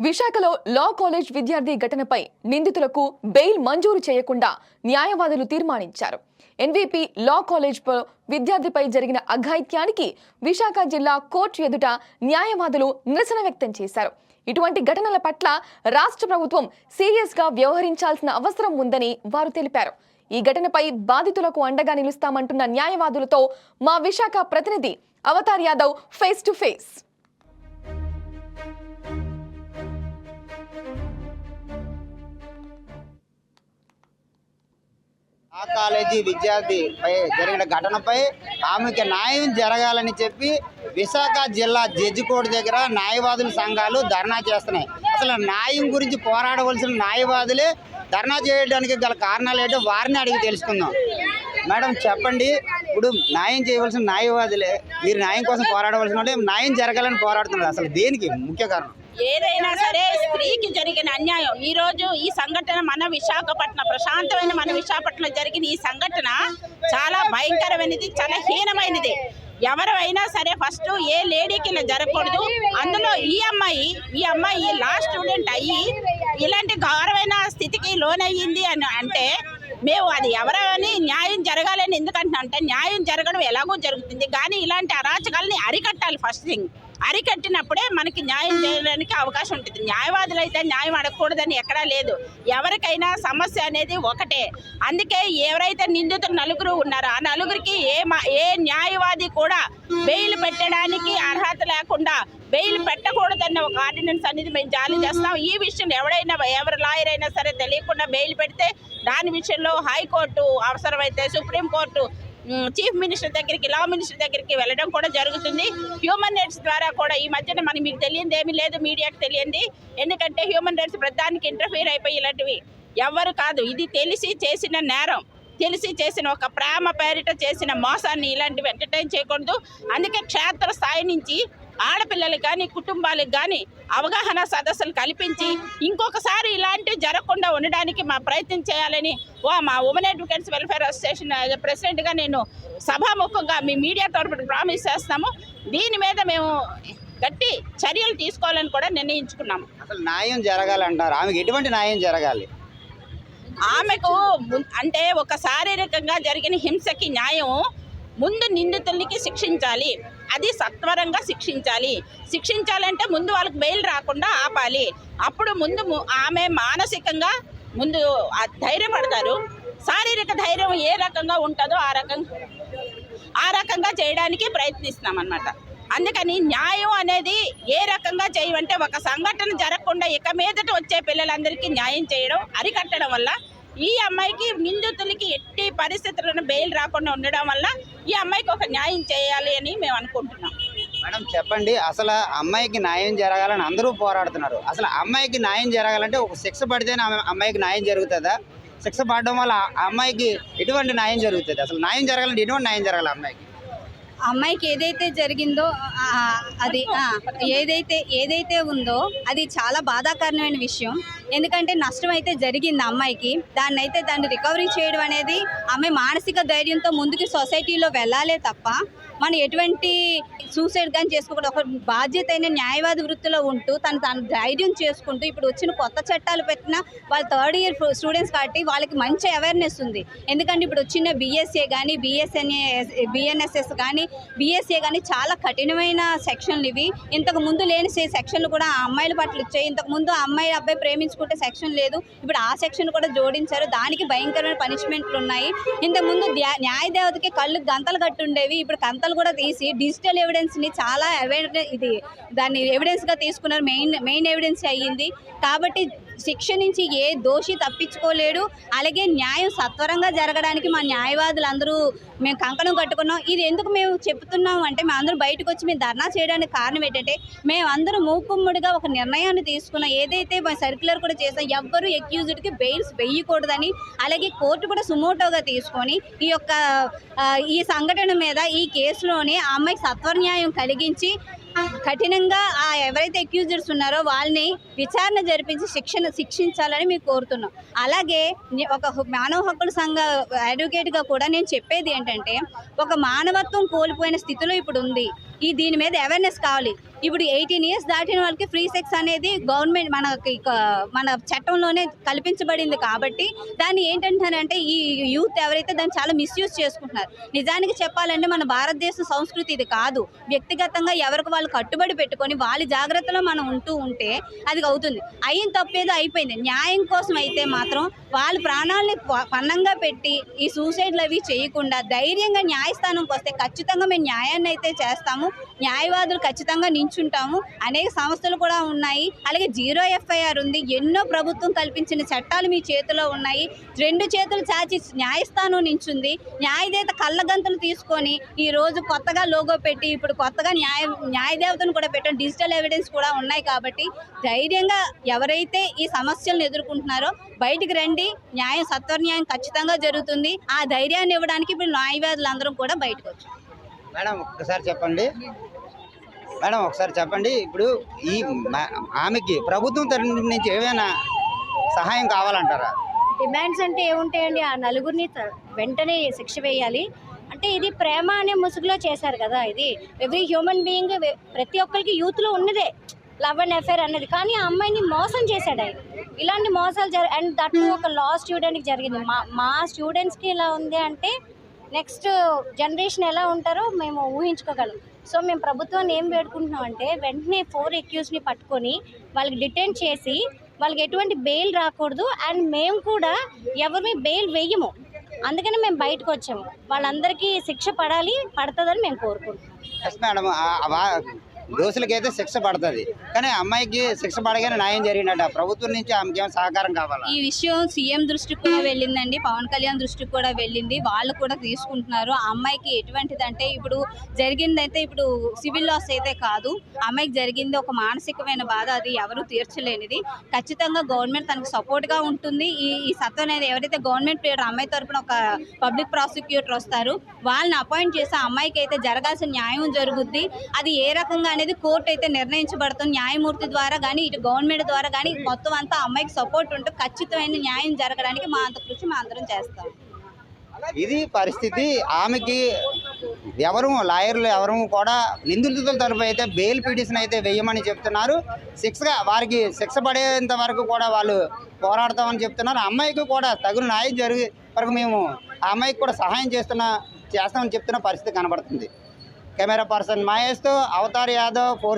విశాఖలో law college విద్యార్థి ఘటనపై నిందితులకు బెయిల్ మంజూరు చేయకుండా న్యాయవాదులు తీర్మానించారు. ఎన్వీపీ లా కాలేజ్ విద్యార్థిపై జరిగిన అఘాయిత్యానికి విశాఖ జిల్లా కోర్టు ఎదుట న్యాయవాదులు నిరసన వ్యక్తం చేశారు. ఇటువంటి ఘటనల పట్ల రాష్ట్ర ప్రభుత్వం సీరియస్గా వ్యవహరించాల్సిన అవసరం ఉందని వారు తెలిపారు. ఈ ఘటనపై బాధితులకు అండగా నిలుస్తామంటున్న న్యాయవాదులతో మా విశాఖ ప్రతినిధి Avatar Yadav face to face. College విద్యార్థిపై జరిగిన ఘటనపై ఆమెకి న్యాయం జరగాలని చెప్పి విశాఖ జిల్లా జడ్జి దగ్గర న్యాయవాదుల సంఘాలు ధర్నా చేస్తున్నాయి. అసలు న్యాయం గురించి పోరాడవలసిన న్యాయవాదులే ధర్నా చేయడానికి గల కారణాలు ఏంటో వారిని అడిగి తెలుసుకుందాం. మేడం చెప్పండి ఇప్పుడు న్యాయం చేయవలసిన న్యాయవాదులే మీరు న్యాయం కోసం పోరాడవలసిన వాళ్ళే న్యాయం జరగాలని పోరాడుతున్నారు. అసలు దేనికి? ముఖ్య కారణం? ఏదైనా సరే స్త్రీకి జరిగిన అన్యాయం. ఈ రోజు ఈ సంఘటన మన విశాఖపట్నం ప్రశాంతమైన మన విశాఖపట్నం జరిగిన ఈ సంఘటన చాలా భయంకరమైనది చాలా హీనమైనది. ఎవరైనా సరే ఫస్ట్ ఏ లేడీకి ఇలా జరగకూడదు. అందులో ఈ అమ్మాయి ఈ అమ్మాయి లా స్టూడెంట్ అయ్యి ఇలాంటి గౌరవమైన స్థితికి లోనయ్యింది అని అంటే మేము అది ఎవరని న్యాయం జరగాలని ఎందుకంటున్నా అంటే న్యాయం జరగడం ఎలాగో జరుగుతుంది. కానీ ఇలాంటి అరాచకాలని అరికట్టాలి ఫస్ట్ థింగ్ అరికట్టినప్పుడే మనకి న్యాయం చేయడానికి అవకాశం ఉంటుంది. న్యాయవాదులు అయితే న్యాయం అడగకూడదని ఎక్కడా లేదు. ఎవరికైనా సమస్య అనేది ఒకటే. అందుకే ఎవరైతే నిందితులు నలుగురు ఉన్నారో ఆ నలుగురికి ఏ మా- ఏ న్యాయవాది కూడా బెయిల్ పెట్టడానికి అర్హత లేకుండా బెయిల్ పెట్టకూడదన్న ఒక ఆర్డినెన్స్ అనేది మేము జారీ చేస్తాం. ఈ విషయం ఎవడైనా ఎవరి లాయర్ అయినా సరే తెలియకుండా బెయిల్ పెడితే దాని విషయంలో హైకోర్టు అవసరమైతే సుప్రీంకోర్టు చీఫ్ మినిస్టర్ దగ్గరికి లా మినిస్టర్ దగ్గరికి వెళ్ళడం కూడా జరుగుతుంది. హ్యూమన్ రైట్స్ ద్వారా కూడా ఈ మధ్యన మనకి మీకు తెలియంది ఏమీ లేదు మీడియాకి తెలియంది. ఎందుకంటే హ్యూమన్ రైట్స్ ప్రధానికి ఇంటర్ఫీర్ అయిపోయి ఇలాంటివి ఎవరు కాదు. ఇది తెలిసి చేసిన నేరం తెలిసి చేసిన ఒక ప్రేమ పేరిట చేసిన మోసాన్ని ఇలాంటివి ఎంటర్టైన్ చేయకూడదు. అందుకే క్షేత్ర స్థాయి నుంచి ఆడపిల్లలకు కానీ కుటుంబాలకు కానీ అవగాహన సదస్సులు కల్పించి ఇంకొకసారి ఇలాంటివి జరగకుండా ఉండడానికి మా ప్రయత్నం చేయాలని ఓ మా ఉమెన్ అడ్వకేట్స్ వెల్ఫేర్ అసోసియేషన్ ప్రెసిడెంట్గా నేను సభాముఖంగా మీ మీడియా తరపున ప్రామిస్ చేస్తాము దీని మీద మేము గట్టి చర్యలు తీసుకోవాలని కూడా నిర్ణయించుకున్నాము. అసలు న్యాయం జరగాలంటారు? ఆమెకి ఎటువంటి న్యాయం జరగాలి? ఆమెకు అంటే ఒక శారీరకంగా జరిగిన హింసకి న్యాయం ముందు నిందితులకి శిక్షించాలి. అది సత్వరంగా శిక్షించాలి. శిక్షించాలంటే ముందు వాళ్ళకి బెయిల్ రాకుండా ఆపాలి. అప్పుడు ముందు ము- ఆమె మానసికంగా ముందు ధైర్యపడతారు. శారీరక ధైర్యం ఏ రకంగా ఉంటుందో ఆ రకంగా ఆ రకంగా చేయడానికి ప్రయత్నిస్తున్నాం అనమాట అందుకని న్యాయం అనేది ఏ రకంగా చేయమంటే ఒక సంఘటన జరగకుండా ఇక మీదట వచ్చే పిల్లలందరికీ న్యాయం చేయడం అరికట్టడం వల్ల ఈ అమ్మాయికి నిందితులకి ఎట్టి పరిస్థితులను బెయిల్ రాకుండా ఉండడం వల్ల ఈ అమ్మాయికి ఒక న్యాయం చేయాలి అని మేము అనుకుంటున్నాం. మేడం చెప్పండి. అసలు అమ్మాయికి న్యాయం జరగాలని అందరూ పోరాడుతున్నారు. అసలు అమ్మాయికి న్యాయం జరగాలంటే ఒక శిక్ష పడితేనే ఆమె- అమ్మాయికి న్యాయం జరుగుతుందా? శిక్ష పడడం వల్ల అమ్మాయికి ఎటువంటి న్యాయం జరుగుతుంది? అసలు న్యాయం జరగాలంటే ఎటువంటి న్యాయం జరగాలి అమ్మాయికి? అమ్మాయికి ఏదైతే జరిగిందో అది ఆ, ఏదైతే ఏదైతే ఉందో అది చాలా బాధాకరమైన విషయం. ఎందుకంటే నష్టం అయితే జరిగింది అమ్మాయికి. దాన్ని అయితే దాన్ని రికవరీ చేయడం అనేది ఆమె మానసిక ధైర్యంతో ముందుకు సొసైటీలో వెళ్ళాలే తప్ప మనం ఎటువంటి సూసైడ్ కానీ చేసుకోకుండా ఒక బాధ్యత అయిన న్యాయవాది వృత్తిలో ఉంటూ తను తను ధైర్యం చేసుకుంటూ ఇప్పుడు వచ్చిన కొత్త చట్టాలు పెట్టిన వాళ్ళ థర్డ్ ఇయర్ స్టూడెంట్స్ కాబట్టి వాళ్ళకి మంచి అవేర్నెస్ ఉంది. ఎందుకంటే ఇప్పుడు వచ్చిన బిఎస్ఏ కానీ బిఎస్ఎన్ఏ బిఎన్ఎస్ఎస్ కానీ బిఎస్ఏ కానీ చాలా కఠినమైన సెక్షన్లు ఇవి. ఇంతకు ముందు లేని సెక్షన్లు కూడా ఆ అమ్మాయిల పట్ల ఇచ్చాయి ఇంతకు ముందు ఆ అమ్మాయి అబ్బాయి ప్రేమించుకుంటే సెక్షన్ లేదు. ఇప్పుడు ఆ సెక్షన్ కూడా జోడించారు. దానికి భయంకరమైన పనిష్మెంట్లు ఉన్నాయి. ఇంతకుముందు న్యాయదేవతకి న్యాయ దేవతకి కళ్ళు గంతలు కట్టుండేవి. ఇప్పుడు గంతలు కూడా తీసి డిజిటల్ ఎవిడెన్స్ని చాలా అవే ఇది దాన్ని ఎవిడెన్స్గా తీసుకున్నారు. మెయిన్ మెయిన్ ఎవిడెన్స్ అయ్యింది. కాబట్టి శిక్ష నుంచి ఏ దోషి తప్పించుకోలేడు. అలాగే న్యాయం సత్వరంగా జరగడానికి మా న్యాయవాదులు అందరూ మేము కంకణం కట్టుకున్నాం. ఇది ఎందుకు మేము చెప్తున్నాం అంటే మేము అందరూ బయటకు వచ్చి మేము ధర్నా చేయడానికి కారణం ఏంటంటే మేము అందరూ ఒక నిర్ణయాన్ని తీసుకున్నాం. ఏదైతే మా సర్క్యులర్ కూడా చేసాం ఎవ్వరూ ఎక్యూజ్డ్కి బెయిల్స్ వేయకూడదని అలాగే కోర్టు కూడా సుమోటోగా తీసుకొని ఈ యొక్క ఈ సంఘటన మీద ఈ కేసులోనే ఆ అమ్మాయికి సత్వర న్యాయం కలిగించి కఠినంగా ఆ ఎవరైతే అక్యూజర్స్ ఉన్నారో వాళ్ళని విచారణ జరిపించి శిక్షణ శిక్షించాలని మేము కోరుతున్నాం. అలాగే ఒక మానవ హక్కుల సంఘ అడ్వకేట్గా కూడా నేను చెప్పేది ఏంటంటే ఒక మానవత్వం కోల్పోయిన స్థితిలో ఇప్పుడు ఉంది. ఈ దీని మీద అవేర్నెస్ కావాలి. ఇప్పుడు ఎయిటీన్ ఇయర్స్ దాటిన వాళ్ళకి ఫ్రీ సెక్స్ అనేది గవర్నమెంట్ మనకి మన చట్టంలోనే కల్పించబడింది కాబట్టి దాన్ని ఏంటంటారంటే ఈ యూత్ ఎవరైతే దాన్ని చాలా మిస్యూజ్ చేసుకుంటున్నారు. నిజానికి చెప్పాలంటే మన భారతదేశ సంస్కృతి ఇది కాదు. వ్యక్తిగతంగా ఎవరికి వాళ్ళు కట్టుబడి పెట్టుకొని వాళ్ళ జాగ్రత్తలో మనం ఉంటూ ఉంటే అది అవుతుంది. అయిన తప్పేదో అయిపోయింది. న్యాయం కోసం అయితే మాత్రం వాళ్ళ ప్రాణాలని ప- పన్నంగా పెట్టి ఈ సూసైడ్లు అవి చేయకుండా ధైర్యంగా న్యాయస్థానంకి వస్తే ఖచ్చితంగా మేము న్యాయాన్ని అయితే చేస్తాము. న్యాయవాదులు ఖచ్చితంగా నించుంటాము. అనేక సంస్థలు కూడా ఉన్నాయి. అలాగే జీరో ఎఫ్ఐఆర్ ఉంది. ఎన్నో ప్రభుత్వం కల్పించిన చట్టాలు మీ చేతిలో ఉన్నాయి. రెండు చేతులు చాచి న్యాయస్థానం నించుంది. న్యాయదేత కళ్ళగంతులు తీసుకొని ఈ రోజు కొత్తగా లోగో పెట్టి ఇప్పుడు కొత్తగా న్యాయ న్యాయదేవతను కూడా పెట్టడం డిజిటల్ ఎవిడెన్స్ కూడా ఉన్నాయి కాబట్టి ధైర్యంగా ఎవరైతే ఈ సమస్యలను ఎదుర్కొంటున్నారో బయటికి రండి. న్యాయం సత్వన్యాయం ఖచ్చితంగా జరుగుతుంది. ఆ ధైర్యాన్ని ఇవ్వడానికి ఇప్పుడు న్యాయవాదులందరం కూడా బయటకు వచ్చారు మేడం ఒక్కసారి చెప్పండి. మేడం ఒకసారి చెప్పండి. ఇప్పుడు ఈ ఆమెకి ప్రభుత్వం తరఫు నుంచి ఏమైనా సహాయం కావాలంటారా? డిమాండ్స్ అంటే ఏముంటాయండి? ఆ నలుగురిని వెంటనే శిక్ష వేయాలి. అంటే ఇది ప్రేమ అనే ముసుగులో చేశారు కదా ఇది. ఎవ్రీ హ్యూమన్ బీయింగ్ ప్రతి ఒక్కరికి యూత్లో ఉన్నదే. లవ్ అండ్ అఫేర్ అన్నది. కానీ ఆ అమ్మాయిని మోసం చేశాడు ఆయన. ఇలాంటి మోసాలు జరి అండ్ దట్ ఒక లా స్టూడెంట్కి జరిగింది. మా మా స్టూడెంట్స్కి ఇలా ఉంది అంటే నెక్స్ట్ జనరేషన్ ఎలా ఉంటారో మేము ఊహించుకోగలం. సో మేము ప్రభుత్వాన్ని ఏం వేడుకుంటున్నాం అంటే వెంటనే ఫోర్ ఎక్యూస్ని పట్టుకొని వాళ్ళకి డిటైన్ చేసి వాళ్ళకి ఎటువంటి బెయిల్ రాకూడదు అండ్ మేము కూడా ఎవరిని బెయిల్ వేయము. అందుకని మేము బయటకు వచ్చాము. వాళ్ళందరికీ శిక్ష పడాలి పడుతుందని మేము కోరుకుంటున్నాం. మేడం దోషులకైతే శిక్ష పడుతుంది. కానీ అమ్మాయికి శిక్ష పడగానే న్యాయం జరిగినట్ట ప్రభుత్వం నుంచి ఆమెకి ఏమైనా సహకారం కావాలి? ఈ విషయం సీఎం దృష్టికి కూడా వెళ్ళిందండి. పవన్ కళ్యాణ్ దృష్టికి కూడా వెళ్ళింది. వాళ్ళు కూడా తీసుకుంటున్నారు. ఆ అమ్మాయికి ఎటువంటిదంటే ఇప్పుడు జరిగిందైతే ఇప్పుడు సివిల్ లాస్ అయితే కాదు. అమ్మాయికి జరిగింది ఒక మానసికమైన బాధ. అది ఎవరు తీర్చలేనిది. ఖచ్చితంగా గవర్నమెంట్ తనకు సపోర్ట్గా ఉంటుంది. ఈ ఈ సత్వం అనేది ఎవరైతే గవర్నమెంట్ పేరు అమ్మాయి తరపున ఒక పబ్లిక్ ప్రాసిక్యూటర్ వస్తారు వాళ్ళని అపాయింట్ చేసి అమ్మాయికి అయితే జరగాల్సిన న్యాయం జరుగుద్ది. అది ఏ రకంగా అనేది కోర్టు అయితే నిర్ణయించబడుతుంది. న్యాయమూర్తి ద్వారా కానీ ఇటు గవర్నమెంట్ ద్వారా కానీ మొత్తం అంతా అమ్మాయికి సపోర్ట్ ఉంటూ ఖచ్చితమైన న్యాయం జరగడానికి మా అంత కృషి మా అందరం చేస్తాం. ఇది పరిస్థితి. ఆమెకి ఎవరు లాయర్లు ఎవరు కూడా నిందితుల తరపు అయితే బెయిల్ పిటిషన్ అయితే వేయమని చెప్తున్నారు. శిక్షగా వారికి శిక్ష పడేంత వరకు కూడా వాళ్ళు పోరాడతామని చెప్తున్నారు. అమ్మాయికి కూడా తగిన న్యాయం జరిగే వరకు మేము ఆ అమ్మాయికి కూడా సహాయం చేస్తున్న చేస్తామని చెప్తున్న పరిస్థితి కనబడుతుంది. కెమెరా పర్సన్ మహేష్తో అవతార్ యాదవ్ ఫోర్